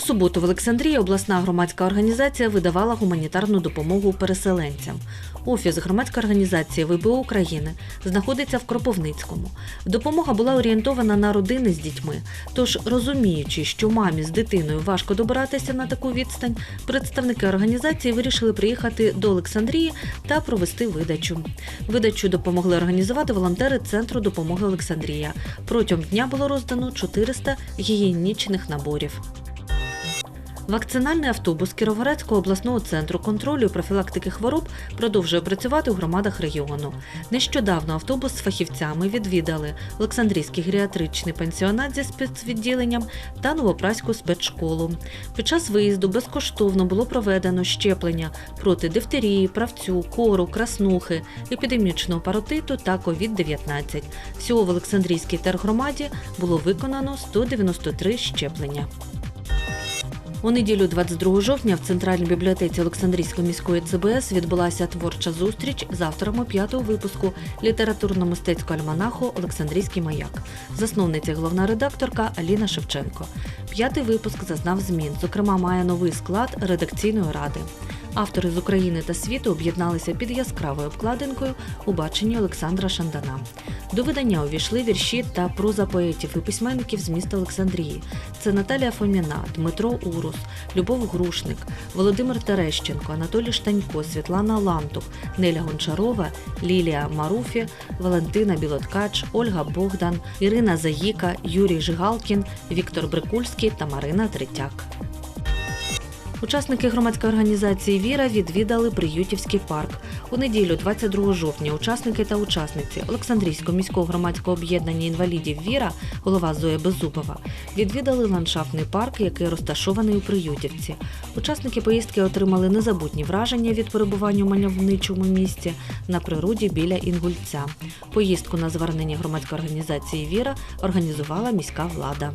суботу в Олександрії обласна громадська організація видавала гуманітарну допомогу переселенцям. Офіс громадської організації ВБО України знаходиться в Кропивницькому. Допомога була орієнтована на родини з дітьми. Тож, розуміючи, що мамі з дитиною важко добиратися на таку відстань, представники організації вирішили приїхати до Олександрії та провести видачу. Видачу допомогли організувати волонтери Центру допомоги Олександрія. Протягом дня було роздано 400 гігієнічних наборів. Вакцинальний автобус Кіровоградського обласного центру контролю профілактики хвороб продовжує працювати у громадах регіону. Нещодавно автобус з фахівцями відвідали Олександрійський геріатричний пансіонат зі спецвідділенням та Новопраську спецшколу. Під час виїзду безкоштовно було проведено щеплення проти дифтерії, правцю, кору, краснухи, епідемічного паротиту та COVID-19. Всього в Олександрійській тергромаді було виконано 193 щеплення. У неділю 22 жовтня в центральній бібліотеці Олександрійської міської ЦБС відбулася творча зустріч з авторами п'ятого випуску літературно-мистецького альманаху Олександрійський маяк, засновниця головна редакторка Аліна Шевченко. П'ятий випуск зазнав змін, зокрема, має новий склад редакційної ради. Автори з України та світу об'єдналися під яскравою обкладинкою у баченні Олександра Шандана. До видання увійшли вірші та проза поетів і письменників з міста Олександрії. Це Наталія Фоміна, Дмитро Урус, Любов Грушник, Володимир Терещенко, Анатолій Штанько, Світлана Лантух, Неля Гончарова, Лілія Маруфі, Валентина Білоткач, Ольга Богдан, Ірина Заїка, Юрій Жигалкін, Віктор Брикульський та Марина Третяк. Учасники громадської організації Віра відвідали Приютівський парк. У неділю, 22 жовтня, учасники та учасниці Олександрійського міського громадського об'єднання інвалідів Віра, голова Зоя Беззубова, відвідали ландшафтний парк, який розташований у Приютівці. Учасники поїздки отримали незабутні враження від перебування у мальовничому місці на природі біля Інгульця. Поїздку на звернення громадської організації Віра організувала міська влада.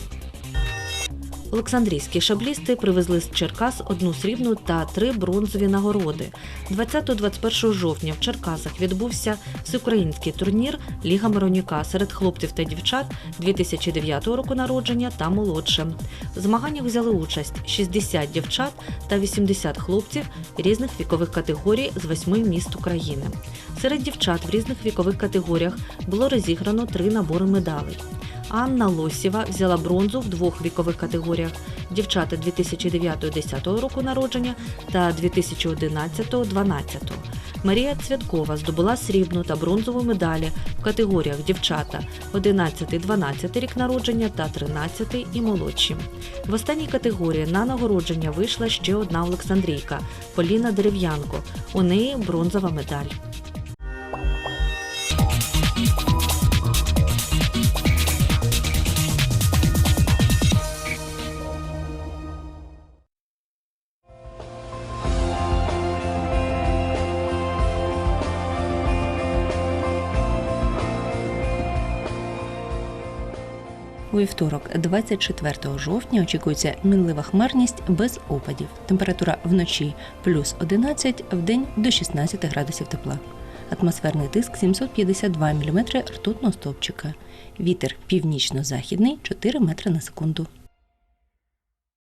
Олександрійські шаблісти привезли з Черкас одну срібну та три бронзові нагороди. 20-21 жовтня в Черкасах відбувся всеукраїнський турнір Ліга Миронюка серед хлопців та дівчат 2009 року народження та молодше. В змаганнях взяли участь 60 дівчат та 80 хлопців різних вікових категорій з восьми міст України. Серед дівчат в різних вікових категоріях було розіграно три набори медалей. Анна Лосєва взяла бронзу в двох вікових категоріях: дівчата 2009-10 року народження та 2011-12. Марія Цвяткова здобула срібну та бронзову медалі в категоріях дівчата 11-12 рік народження та 13 і молодші. В останній категорії на нагородження вийшла ще одна Олександрійка Поліна Дерев'янко. У неї бронзова медаль. У вівторок, 24 жовтня, очікується мінлива хмарність без опадів. Температура вночі плюс 11, в день до 16 градусів тепла. Атмосферний тиск 752 мм ртутного стовпчика. Вітер північно-західний 4 метри на секунду.